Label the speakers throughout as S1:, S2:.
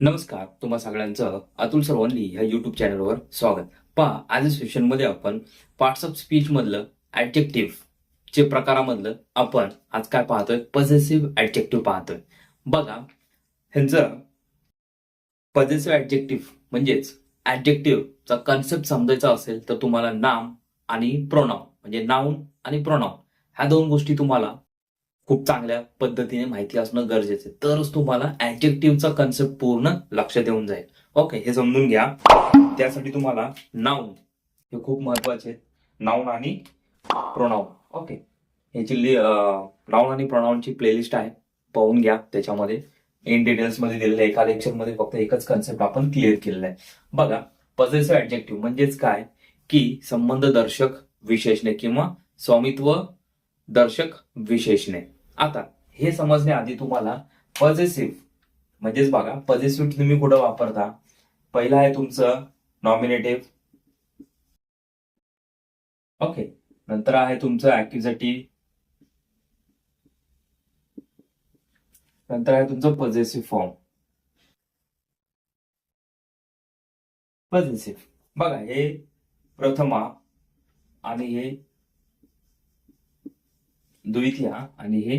S1: नमस्कार तुम्हा सगळ्यांचं अतुल सर्वांनी ह्या युट्यूब चॅनलवर स्वागत. पहा आज सेशनमध्ये आपण पार्ट्स ऑफ स्पीच मधलं ऍडजेक्टिव्ह चे प्रकारामधलं आपण आज काय पाहतोय? पॉझिटिव्ह ऍडजेक्टिव्ह पाहतोय. बघा ह्यांचं पॉझिटिव्ह ऍडजेक्टिव्ह म्हणजेच ऍडजेक्टिव्हचा कन्सेप्ट समजायचा असेल तर तुम्हाला नाम आणि प्रोनाऊन म्हणजे नाऊन आणि प्रोनाऊन ह्या दोन गोष्टी तुम्हाला खूप चांगल्या पद्धतीने माहिती असणं गरजेचं आहे. तरच तुम्हाला ऍडजेक्टिव्हचा कन्सेप्ट पूर्ण लक्ष देऊन जाईल. ओके हे समजून घ्या. त्यासाठी तुम्हाला नाऊन हे खूप महत्त्वाचे आहेत. नाऊन आणि प्रोनाऊन ओके ह्याची नाऊन आणि प्रोनाऊनची प्लेलिस्ट आहे. पाहून घ्या. त्याच्यामध्ये इन डिटेल्समध्ये दिलेलं आहे. एका लेक्चरमध्ये फक्त एकच कन्सेप्ट आपण क्लिअर केलेला आहे. बघा पॉझिटिव्ह ऍडजेक्टिव्ह म्हणजेच काय? की संबंध दर्शक विशेषणे किंवा स्वामित्व दर्शक विशेषणे. आता हे समजण्याआधी तुम्हाला पॉझिटिव्ह म्हणजेच बघा पॉझिटिव्ह तुम्ही कुठं वापरता? पहिला आहे तुमचं नॉमिनेटिव्ह ओके नंतर आहे तुमचं ऍक्युझेटिव्ह नंतर आहे तुमचं पॉझिटिव्ह फॉर्म पॉझिटिव्ह बघा हे प्रथमा आणि हे द्वितीय आणि हे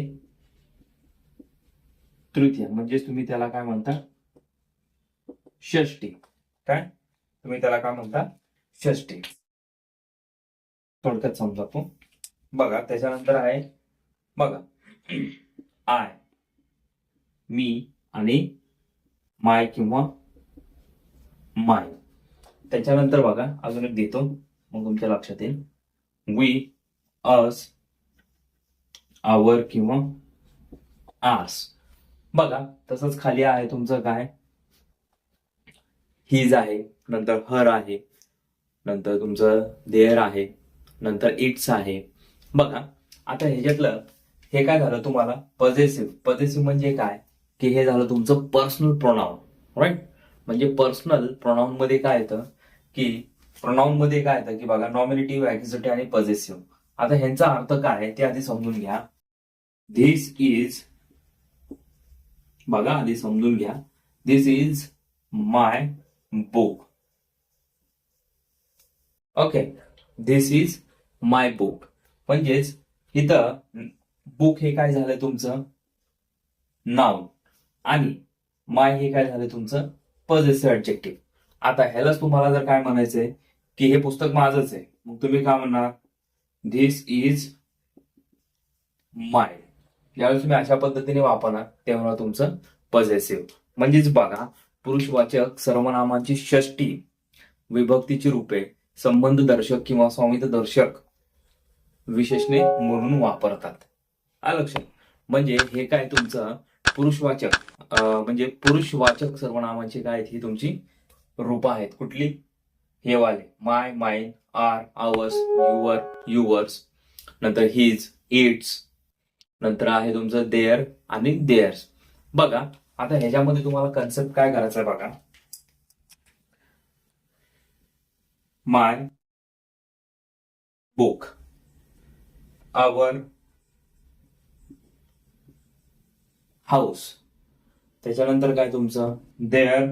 S1: तृतीय. म्हणजेच तुम्ही त्याला काय म्हणता? षष्टी काय? तुम्ही त्याला काय म्हणता? षष्टी थोडक्यात समजावतो बघा त्याच्यानंतर आहे बघा. आय. मी आणि माय किंवा माय. त्याच्यानंतर बघा अजून एक देतो. मग तुमच्या लक्षात येईल. वी अस आवर किंवा आस बघा तसंच खाली आहे तुमचं काय? हिज आहे नंतर हर आहे नंतर तुमचं देअर आहे नंतर इट्स आहे. बघा आता ह्याच्यातलं हे काय झालं तुम्हाला? पजेसिव्ह. पजेसिव्ह म्हणजे काय? की हे झालं तुमचं पर्सनल प्रोनाऊन राईट म्हणजे पर्सनल प्रोनाऊन मध्ये काय येतं? की प्रोनाऊन मध्ये काय येतं? की बघा नॉमिनेटिव्ह ऍक्झिटी आणि पजेसिव्ह आता ह्यांचा अर्थ काय आहे ते आधी समजून घ्या. धिस इज बघा आधी समजून घ्या. This is my book okay this is my book म्हणजेच इथं बुक हे काय झालं तुमचं? नाव आणि माय हे काय झालं तुमचं? पॉझिटिव्ह ऍडजेक्टिव्ह आता ह्यालाच तुम्हाला जर काय म्हणायचंय की हे पुस्तक माझंच आहे. मग तुम्ही काय म्हणणार? धिस इज माय ज्यावेळेस तुम्ही अशा पद्धतीने वापरणार तेव्हा तुमचं पॉझिटिव्ह म्हणजेच बघा पुरुषवाचक सर्वनामांची षष्टी विभक्तीची रूपे संबंध दर्शक किंवा स्वामित्व दर्शक विशेषणे म्हणून वापरतात. आलं लक्षात म्हणजे हे काय तुमचं पुरुषवाचक म्हणजे पुरुषवाचक सर्वनामांची काय आहेत ही तुमची रूपं आहेत. कुठली? हे वाले. My mine our ours your yours नंतर हिज इट्स नंतर आहे तुमचं देअर आणि देअर्स बघा आता ह्याच्यामध्ये तुम्हाला कन्सेप्ट काय करायचा आहे बघा. माय बुक आवर हाऊस त्याच्यानंतर काय तुमचं? देअर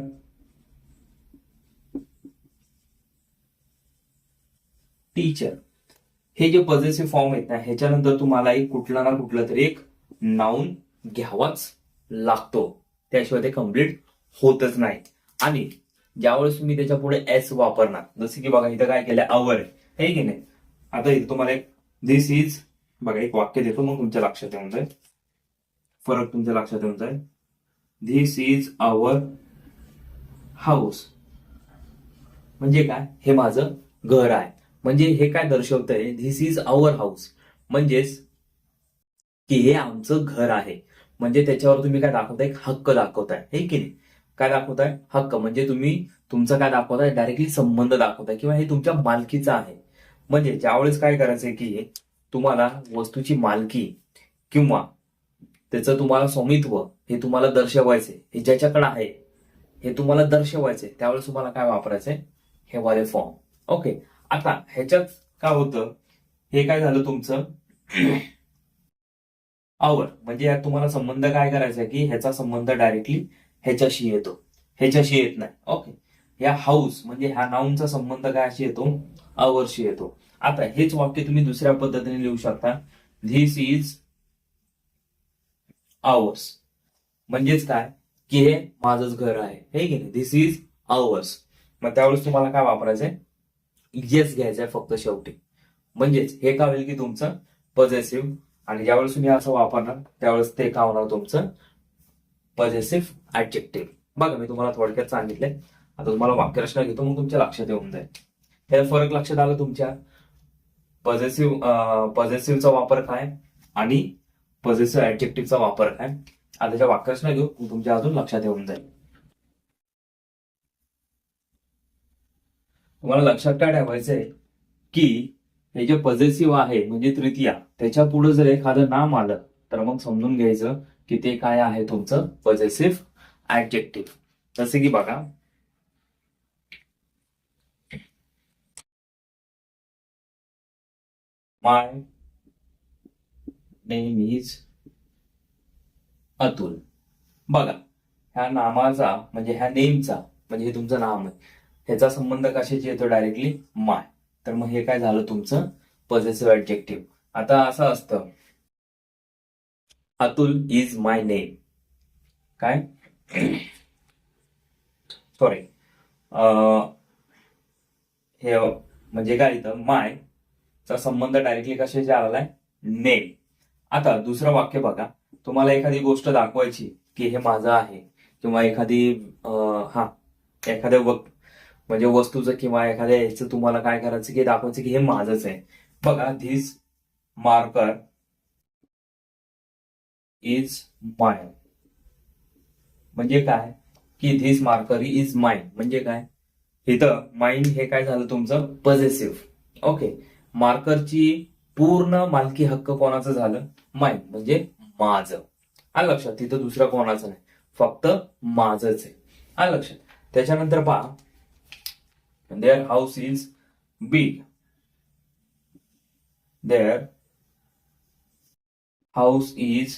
S1: टीचर हे जे पॉझिटिव्ह फॉर्म आहेत ना ह्याच्यानंतर तुम्हाला एक कुठला ना कुठला तरी एक नाऊन घ्यावाच लागतो. त्याशिवाय ते कंप्लीट होतच नाही. आणि ज्यावेळेस तुम्ही त्याच्या पुढे एस वापरणार जसं की बघा इथं काय केलं आवर आहे. की नाही? आता इथं तुम्हाला एक दिस इज बघा एक वाक्य देतो मग तुमच्या लक्षात येऊन जाईल. फरक तुमच्या लक्षात येऊन जाईल. धिस इज आवर हाऊस म्हणजे काय? हे माझं घर आहे. म्हणजे हे काय दर्शवतंय? धिस इज आवर हाऊस म्हणजेच की हे आमचं घर आहे. म्हणजे त्याच्यावर तुम्ही काय दाखवताय? हक्क दाखवताय. हे की नाही? काय दाखवताय? हक्क. म्हणजे तुम्ही तुमचं काय दाखवताय? डायरेक्टली संबंध दाखवताय. किंवा हे तुमच्या मालकीचं आहे. म्हणजे ज्यावेळेस काय करायचंय की तुम्हाला वस्तूची मालकी किंवा त्याचं तुम्हाला स्वामित्व हे तुम्हाला दर्शवायचे हे ज्याच्याकडे आहे हे तुम्हाला दर्शवायचे त्यावेळेस तुम्हाला काय वापरायचंय? हे वाले फॉर्म ओके आता ह्याच्यात काय होतं? हे काय झालं तुमचं? आवर म्हणजे यात तुम्हाला संबंध काय करायचा की ह्याचा संबंध डायरेक्टली ह्याच्याशी येतो. ह्याच्याशी येत नाही. ओके या हाऊस म्हणजे ह्या नाऊनचा संबंध काय अशी येतो? आवरशी येतो. आता हेच वाक्य तुम्ही दुसऱ्या पद्धतीने लिहू शकता. धिस इज आवर्स म्हणजेच काय? की हे माझंच घर आहे. हे की नाही? धिस इज आवर्स मग त्यावेळेस तुम्हाला काय वापरायचंय? येस घ्यायचंय फक्त शेवटी. म्हणजेच हे काय होईल की तुमचं पॉझिटिव्ह आणि ज्यावेळेस तुम्ही असं वापरणार त्यावेळेस ते काय होणार तुमचं पॉझिटिव्ह ऍडजेक्टिव्ह बघा मी तुम्हाला थोडक्यात सांगितलंय. आता तुम्हाला वाक्यरचना घेतो मग तुमच्या लक्षात येऊन जाईल. हे फरक लक्षात आलं तुमच्या? पॉझिटिव्ह पॉझिटिव्हचा वापर काय? आणि पॉझिटिव्ह ऍडजेक्टिव्हचा वापर काय? आता त्याच्या वाक्यरचना घेऊ तुमच्या अजून लक्षात येऊन जाईल. तुम्हाला लक्षात काय ठेवायचंय? की हे जे पजेसिव्ह आहे म्हणजे तृतीया त्याच्या पुढे जर एखादं नाम आलं तर मग समजून घ्यायचं की ते काय आहे तुमचं पजेसिव्ह ऍडजेक्टिव्ह जसे की बघा. My name is Atul. बघा ह्या नामाचा म्हणजे ह्या नेमचा म्हणजे हे तुमचं नाम आहे. ह्याचा संबंध कशाशी येतो डायरेक्टली माय तर मग हे काय झालं तुमचं? पॉझिटिव्ह ऍडजेक्टिव्ह आता असं असतं. अतुल इज माय नेम काय? सॉरी हे म्हणजे काय इथं माय चा संबंध डायरेक्टली कशाशी आलेला आहे नेम आता दुसरं वाक्य बघा. तुम्हाला एखादी गोष्ट दाखवायची की हे माझं आहे. किंवा एखादी हा एखाद्या म्हणजे वस्तूचं किंवा एखाद्या याचं तुम्हाला काय करायचं की दाखवायचं की हे माझंच आहे. बघा धिस मार्कर इज माय म्हणजे काय? की धिस मार्कर इज माइन म्हणजे काय? इथं माइंड हे काय झालं तुमचं? पॉझिटिव्ह ओके मार्करची पूर्ण मालकी हक्क कोणाचं झालं? माइंड म्हणजे माझं. आलं लक्षात? तिथं दुसरं कोणाचं नाही. फक्त माझंच आहे. आलं लक्षात? त्याच्यानंतर पहा. Their house is big. Their house is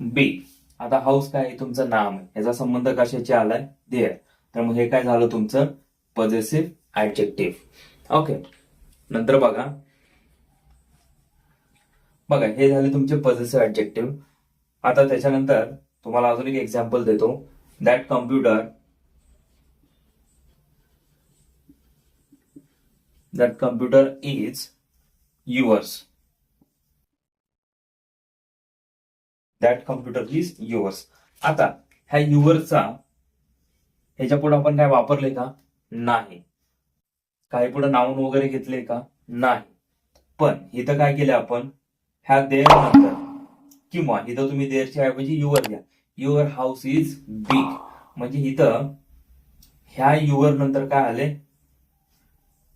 S1: big आता हाऊस काय आहे? तुमचं नाम आहे. याचा संबंध कशाशी आलाय? देअर तर मग हे काय झालं तुमचं? पॉझिटिव्ह ऍडजेक्टिव्ह ओके नंतर बघा. बघा हे झाले तुमचे पॉझिटिव्ह ऍडजेक्टिव्ह आता त्याच्यानंतर तुम्हाला अजून एक एक्झाम्पल देतो. That computer that computer is yours. That computer is yours आता ह्या युअरचा ह्याच्या पुढे आपण काय वापरले का? नाही. काही पुढे नाऊन वगैरे घेतले का? नाही. पण इथं काय केलं आपण? ह्या देअर नंतर किंवा इथं तुम्ही देअरच्या ऐवजी युअर घ्या. युअर हाऊस इज बिग म्हणजे इथं ह्या युअर नंतर काय आले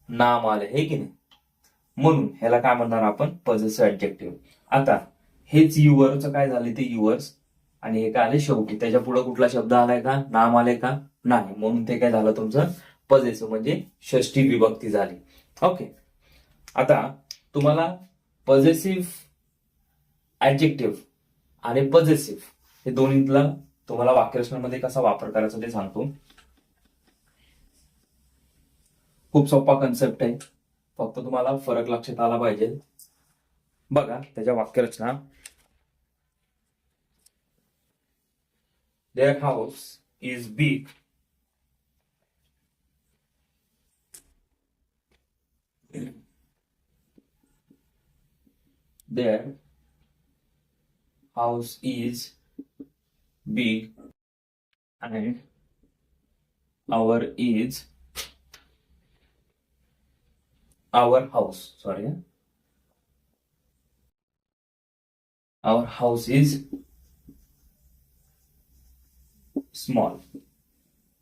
S1: नाम आले हे की नाही? म्हणून ह्याला काय म्हणणार आपण? पॉझिटिव्ह ऍडजेक्टिव्ह आता हेच युअरचं काय झाले ते युअर्स आणि हे काय आले? शेवटी. त्याच्या पुढे कुठला शब्द आलाय का? नाम आले का? नाही. म्हणून ते काय झालं तुमचं? पॉझिटिव्ह म्हणजे षष्टी विभक्ती झाली. ओके आता तुम्हाला पॉझिटिव्ह ऍडजेक्टिव्ह आणि पॉझिटिव्ह हे दोन्हीतला तुम्हाला वाक्यरचनामध्ये कसा वापर करायचा ते सांगतो. खूप सोपा कन्सेप्ट आहे. फक्त तुम्हाला फरक लक्षात आला पाहिजे. बघा त्याच्या वाक्यरचना. Their house is big their house is big. And our is our house sorry huh? our house is small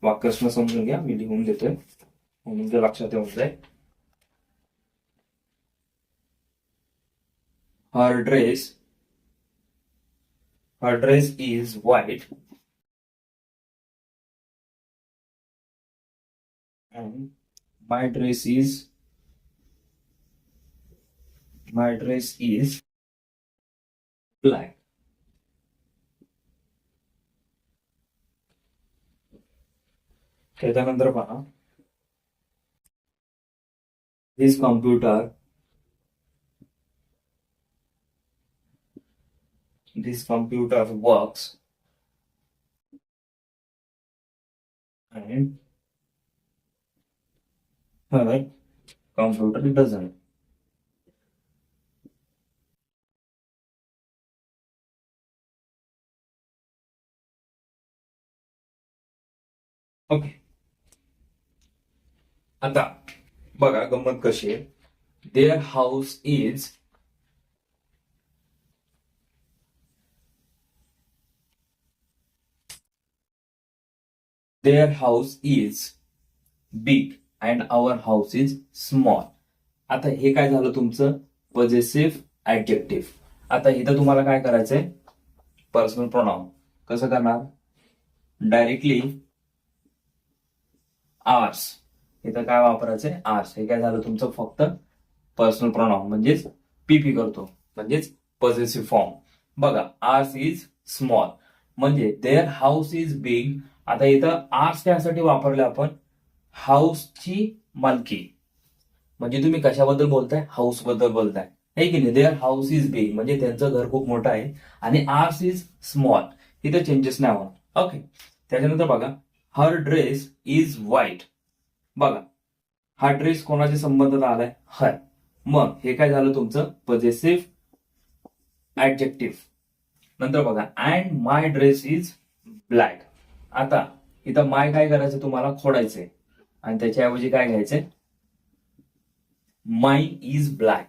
S1: वाक्यस्म समजून घ्या मी लिहून देतोय म्हणून ते लक्षात येऊन जाईल her dress her dress is white and my dress is my dress is black त्याच्यानंतर पहा this computer this computer works and her computer doesn't. Okay आता बघा गंमत कशी आहे. Their house is their house is big and our house is small आता हे काय झालं तुमचं? पॉझिटिव्ह ऍडजेक्टिव्ह आता इथं तुम्हाला काय करायचंय? पर्सनल प्रोनाउन कसं करणार? Directly ours. इथं काय वापरायचंय? आर्स. हे काय झालं? तुमचं फक्त पर्सनल प्रोनाउन म्हणजेच पीपी करतो. म्हणजेच पॉझिटिव्ह फॉर्म बघा आर्स इज स्मॉल. म्हणजे देअर हाऊस इज बिग. आता इथं आर्स त्यासाठी वापरलं आपण हाऊसची मालकी. म्हणजे तुम्ही कशाबद्दल बोलताय? हाऊसबद्दल बोलताय. हे की नाही? Their house is big. म्हणजे त्यांचं घर खूप मोठं आहे. आणि आर्स इज स्मॉल. इथं चेंजेस नाही होणार. ओके त्याच्यानंतर बघा. Her dress is white. बघा हा ड्रेस कोणाच्या संबंधात आलाय? हर मग हे काय झालं तुमचं? पजेसिव्ह ऍडजेक्टिव्ह नंतर बघा and my dress is black आता इथं माय काय करायचं तुम्हाला? खोडायचंय. आणि त्याच्याऐवजी काय घ्यायचंय? माय इज ब्लॅक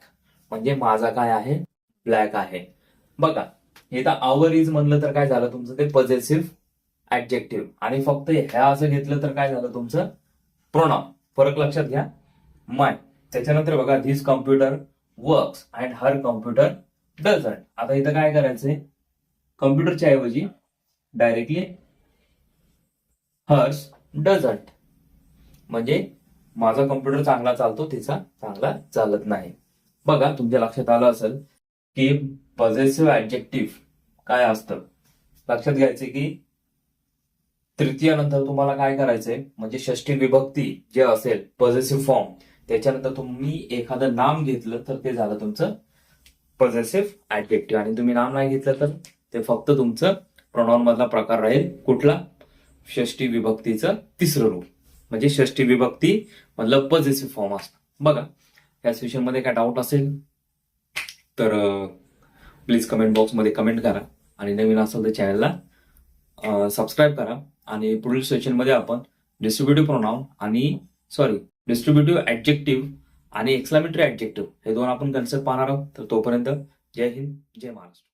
S1: म्हणजे माझा काय आहे? ब्लॅक आहे. बघा इथं आवर इज म्हणलं तर काय झालं तुमचं? ते पजेसिव्ह ऍडजेक्टिव्ह आणि फक्त ह्या असं घेतलं तर काय झालं तुमचं? प्रोनाम फरक लक्षात घ्या. माय त्याच्यानंतर बघा this computer works and her computer doesn't आता इथं काय करायचंय? कम्प्युटरच्या ऐवजी डायरेक्टली हर्स डझंट म्हणजे माझा कम्प्युटर चांगला चालतो तिचा चांगला चालत नाही. बघा तुमच्या लक्षात आलं असेल की पॉझिटिव्ह ऍडजेक्टिव्ह काय असतं? लक्षात घ्यायचे की तृतीयानंतर तुम्हाला काय करायचंय? म्हणजे षष्टी विभक्ती जे असेल पॉझिटिव्ह फॉर्म त्याच्यानंतर तुम्ही एखादं नाम घेतलं तर ते झालं तुमचं पॉझिटिव्ह ऍडजेक्टिव्ह आणि तुम्ही नाम नाही घेतलं तर ते फक्त तुमचं प्रोनाउन मधला प्रकार राहील. कुठला? षष्टी विभक्तीचं तिसरं रूप. म्हणजे षष्टी विभक्ती मधलं पॉझिटिव्ह फॉर्म असतं. बघा या सेशनमध्ये काय डाऊट असेल तर प्लीज कमेंट बॉक्समध्ये कमेंट करा. आणि नवीन असेल तर चॅनलला सबस्क्राईब करा. आणि पुढील सेशनमध्ये आपण डिस्ट्रीब्युटिव्ह प्रोनाउन आणि सॉरी डिस्ट्रीब्युटिव्ह ऍडजेक्टिव्ह आणि एक्सक्लामेटरी ऍडजेक्टिव्ह हे दोन आपण कन्सेप्ट पाहणार आहोत. तर तोपर्यंत जय हिंद जय महाराष्ट्र.